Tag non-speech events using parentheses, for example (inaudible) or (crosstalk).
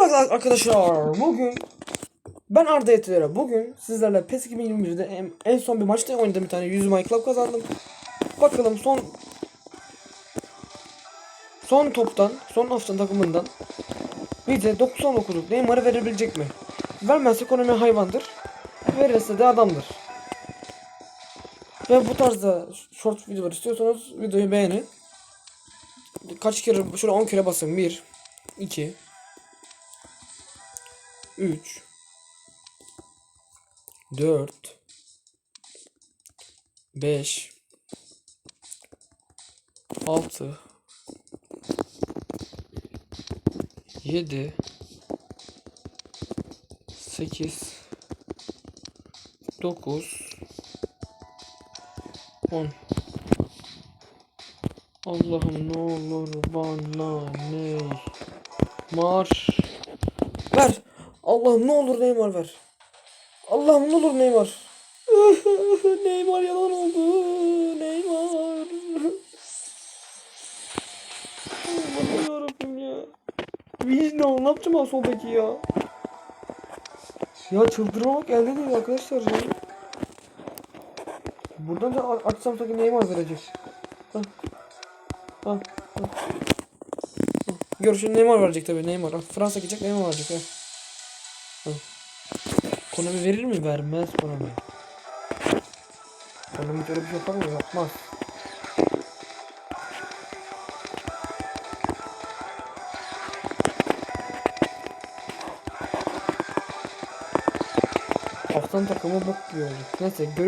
Merhaba arkadaşlar. Bugün ben Arda Yetilere. Bugün sizlerle PES 2021'de en, son bir maçta oynadım bir tane 100 My Club kazandım. Bakalım son son toptan, son haftanın takımından bize 99'luk Neymar'ı verebilecek mi? Vermezse ekonomi hayvandır. Verirse de adamdır. Ve bu tarzda short videolar istiyorsanız videoyu beğenin. Kaç kere şöyle 10 kere basın. 1 2 3 4 5 6 7 8 9 10 Allah'ım ne olur bana ne? Mar ver Allah'ım ne olur Neymar ver. Allah'ım ne olur Neymar. (laughs) Neymar yalan oldu Neymar. Allah'ım yarabbim ya. Vicdan ne yapacağım ben soldaki ya? Ya çıldırmamak elde değil arkadaşlar ya. Buradan da açsam sanki Neymar verecek. Hah. Hah. Görüşün Neymar verecek tabii Neymar. Ha, Fransa gidecek Neymar verecek ha. Ha. Konami verir mi? Vermez Konami. Konami hiç öyle bir şey yapar mı? Yapmaz. Aslan takımı bok gibi oldu. Neyse gör